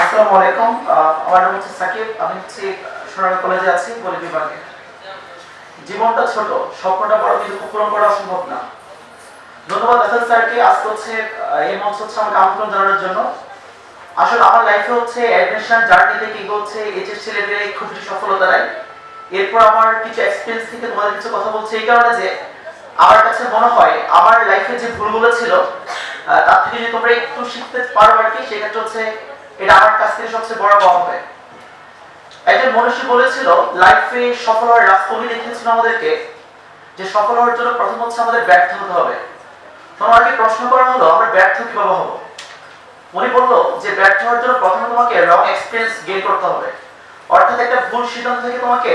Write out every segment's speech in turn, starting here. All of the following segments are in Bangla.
আসসালামু আলাইকুম। আমার নাম হচ্ছে সাকিব। আমি হচ্ছে সোনালী কলেজে আছি বলি বিভাগে। জীবনটা ছোট, স্বপ্নটা বড়, কিন্তু পূরণ করা সম্ভব না। ধন্যবাদ আসাদ স্যারকে। আজকে হচ্ছে এই মঞ্চ হচ্ছে আমাকে আমন্ত্রণ জানানোর জন্য। আসলে আমার লাইফে হচ্ছে অ্যাডমিশন জার্নি থেকে হচ্ছে এইচএসসি লেভেলে খুব বেশি সফলতা নাই। এরপর আমার কিছু এক্সপিরিয়েন্স থেকে তোমাদের কিছু কথা বলছি। এই কারণে যে আমার কাছে মনে হয়, আমার লাইফে যে ভুলগুলো ছিল তার থেকে যদি তোমরা একটু শিখতে পারো আর কি, সেক্ষেত্রে হচ্ছে এটা আমার কাছ থেকে সবচেয়ে বড় পাওয়া একজন মনীষী বলেছিল, লাইফে সফল হওয়ার রাস্তা উনি দেখিয়েছিল আমাদেরকে, যে সফল হওয়ার জন্য প্রথম হচ্ছে আমাদের ব্যর্থ হতে হবে। তোমাকে প্রশ্ন করা হলো, আমরা ব্যর্থ কীভাবে হব? উনি বলল, যে ব্যর্থ হওয়ার জন্য প্রথমে তোমাকে রং এক্সপিরিয়েন্স গেইন করতে হবে। অর্থাৎ একটা ভুল সিদ্ধান্ত থেকে তোমাকে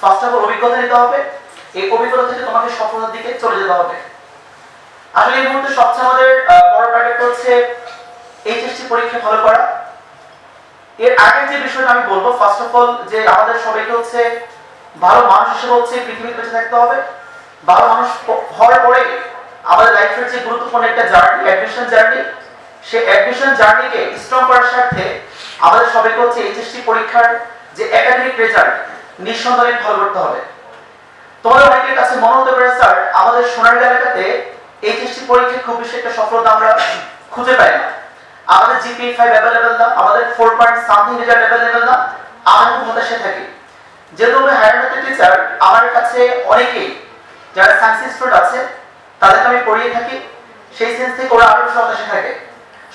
ফার্স্ট অফ অল অভিজ্ঞতা নিতে হবে, এই অভিজ্ঞতা থেকে তোমাকে সফলতার দিকে চলে যেতে হবে। আসলে এই মুহূর্তে সবচেয়ে আমাদের বড় টার্গেট হচ্ছে, এইচএসসি পরীক্ষা ভালো করা। এর আগের যে বিষয়টা আমি বলব ফার্স্ট অফ অল যে আমাদের সবাইকে হচ্ছে ভালো মানুষ হিসেবে হচ্ছে পৃথিবীতে বেঁচে থাকতে হবে। ভালো মানুষ হওয়ার পরে আমাদের লাইফের যে গুরুত্বপূর্ণ একটা জার্নি অ্যাডমিশন জার্নি সেই অ্যাডমিশন জার্নিকে স্ট্রং করার স্বার্থে আমাদের সবাইকে হচ্ছে এইচএসসি পরীক্ষার যে একাডেমিক রেজাল্ট নিঃসন্দেহে ভালো করতে হবে। তোমাদের অনেকের কাছে মনে হতে পারে, স্যার, আমাদের সোনার এলাকাতে এইচএসসি পরীক্ষায় খুব বেশি একটা সফলতা আমরা খুঁজে পাই না। আমাদের জিপিএ ফাইভ অ্যাভেলেবেল না, আমাদের four point something result available না খুব হতাশে থাকি। যেহেতু আমি হায়ার ম্যাথের টিচার আমার কাছে অনেকেই যারা সায়েন্স স্টুডেন্ট আছে, তাদেরকে আমি পড়িয়ে থাকি। সেই সেন্স থেকে ওরা আরও বেশি হতাশে থাকে।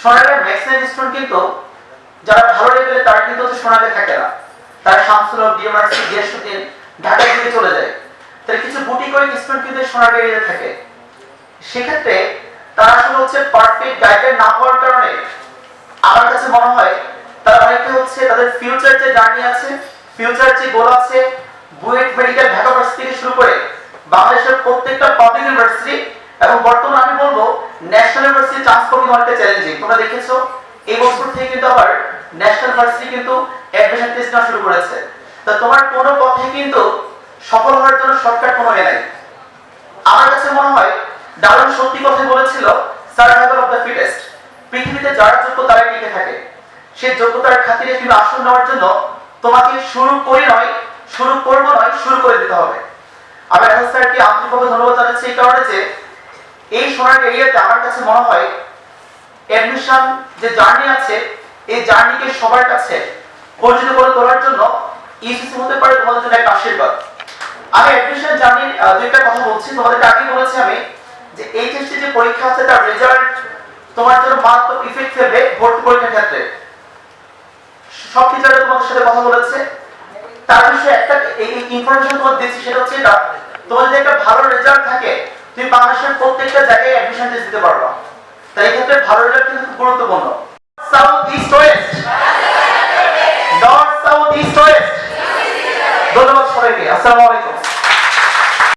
সোনারের ম্যাক্সিমাম স্টুডেন্ট কিন্তু যারা ভালো লেভেলে তারা কিন্তু সোনারে থাকে না। তারা শামসুল ডিএমআরসি গিয়াসুদ্দিন ঢাকা থেকে চলে যায়। তাহলে কিছু বুটি করে স্টুডেন্ট কিন্তু এরিয়াতে থাকে। সেক্ষেত্রে তারা আসলে হচ্ছে পারফেক্ট গাইডলাইন না পাওয়ার কারণে আমার কাছে মনে হয় তারা অনেকটা হচ্ছে তাদের ফিউচার যে জার্নি আছে ফিউচার যে গোল আছে বুয়েট মেডিকেল ঢাকা ভার্সিটি থেকে শুরু করে বাংলাদেশের প্রত্যেকটা পাবলিক ইউনিভার্সিটি এবং বর্তমানে আমি বলব ন্যাশনাল ইউনিভার্সিটি পাওয়া অনেকটা চ্যালেঞ্জিং তোমরা দেখেছ, এই বছর থেকে কিন্তু আবার ন্যাশনাল ভার্সিটি কিন্তু অ্যাডমিশন টেস্ট শুরু করেছে। তা তোমার কোনো পথে কিন্তু সফল হওয়ার জন্য শর্টকাট কোনো নাই। আমার কাছে মনে হয় ডারউইন সত্যি কথা বলেছিল সার্ভাইভাল অফ দ্য ফিটেস্ট পৃথিবীতে যারা যোগ্য টিকে থাকে। সেই যোগ্যতার খাতিরে তুমি আসন নেওয়ার জন্য তোমাকে শুরু করি নয়, শুরু করব নয়, শুরু করে দিতে হবে। আমি রাহুল স্যারকে আন্তরিকভাবে ধন্যবাদ জানাচ্ছি এই কারণে যে এই সোনার আমার কাছে মনে হয় অ্যাডমিশন যে জার্নি আছে, এই জার্নিকে সবার কাছে পরিচিত করে তোলার জন্য ইসিসি হতে পারে তোমাদের জন্য একটা আশীর্বাদ। আমি অ্যাডমিশন জার্নির দুইটা কথা বলছি। তোমাদেরকে আগে বলেছি আমি যে এইচএসসি যে পরীক্ষা আছে, তার রেজাল্ট তোমার জন্য মারাত্মক ইফেক্ট ফেলবে ভর্তি পরীক্ষার ক্ষেত্রে। সব টিচাররা তোমাদের সাথে কথা বলেছে। তার বিষয়ে একটা এই ইনফরমেশন তোমার দিচ্ছি, সেটা হচ্ছে তোমার যদি একটা ভালো রেজাল্ট থাকে, তুমি বাংলাদেশের প্রত্যেকটা জায়গায় অ্যাডমিশন টেস্ট দিতে পারবা। তাই এক্ষেত্রে ভালো রেজাল্ট কিন্তু গুরুত্বপূর্ণ। South east West